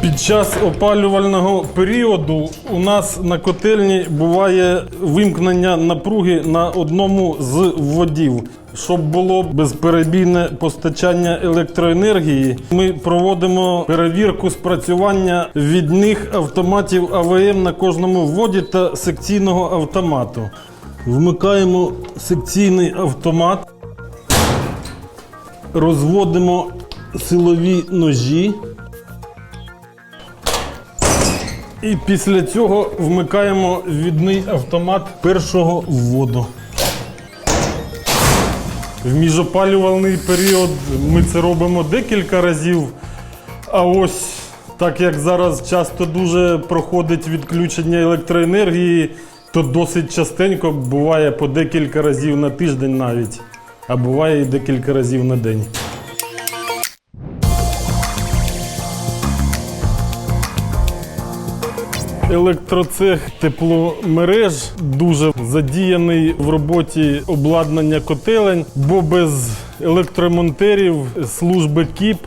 Під час опалювального періоду у нас на котельні буває вимкнення напруги на одному з вводів. Щоб було безперебійне постачання електроенергії, ми проводимо перевірку спрацювання відних автоматів АВМ на кожному вводі та секційного автомату. Вмикаємо секційний автомат, розводимо силові ножі. І після цього вмикаємо відний автомат першого вводу. В міжопалювальний період ми це робимо декілька разів. А ось так як зараз часто дуже проходить відключення електроенергії, то досить частенько буває по декілька разів на тиждень навіть, а буває і декілька разів на день. Електроцех тепломереж дуже задіяний в роботі обладнання котелень, бо без електромонтерів служби КІП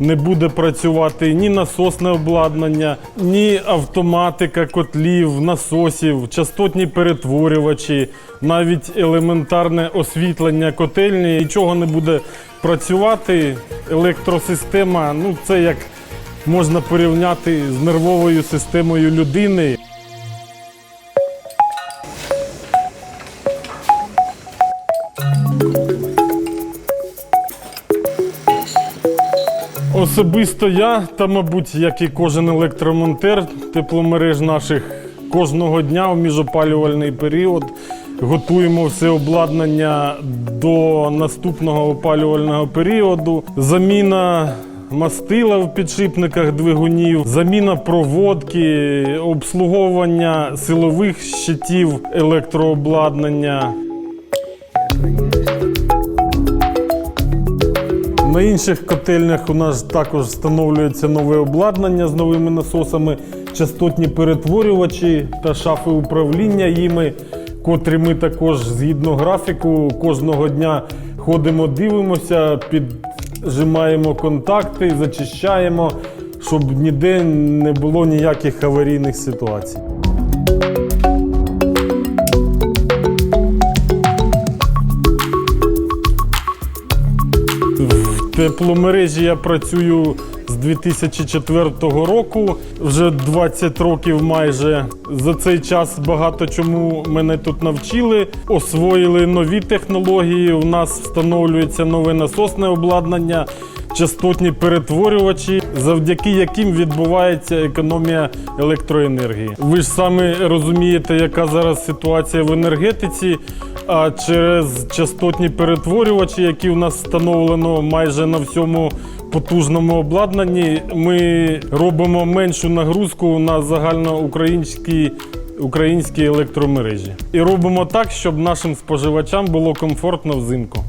не буде працювати ні насосне обладнання, ні автоматика котлів, насосів, частотні перетворювачі, навіть елементарне освітлення котельні. Нічого не буде працювати. Електросистема ну це як можна порівняти з нервовою системою людини. Особисто я, та, мабуть, як і кожен електромонтер тепломереж наших, кожного дня в міжопалювальний період готуємо все обладнання до наступного опалювального періоду. Заміна мастила в підшипниках двигунів, заміна проводки, обслуговування силових щитів електрообладнання. На інших котельнях у нас також встановлюється нове обладнання з новими насосами, частотні перетворювачі та шафи управління їми, котрі ми також згідно графіку кожного дня ходимо, дивимося, піджимаємо контакти, зачищаємо, щоб ніде не було ніяких аварійних ситуацій. В тепломережі я працюю з 2004 року, вже 20 років майже. За цей час багато чому мене тут навчили. Освоїли нові технології. У нас встановлюється нове насосне обладнання, частотні перетворювачі, завдяки яким відбувається економія електроенергії. Ви ж самі розумієте, яка зараз ситуація в енергетиці. А через частотні перетворювачі, які в нас встановлено майже на всьому потужному обладнанні, ми робимо меншу нагрузку на загальноукраїнські українські електромережі. І робимо так, щоб нашим споживачам було комфортно взимку.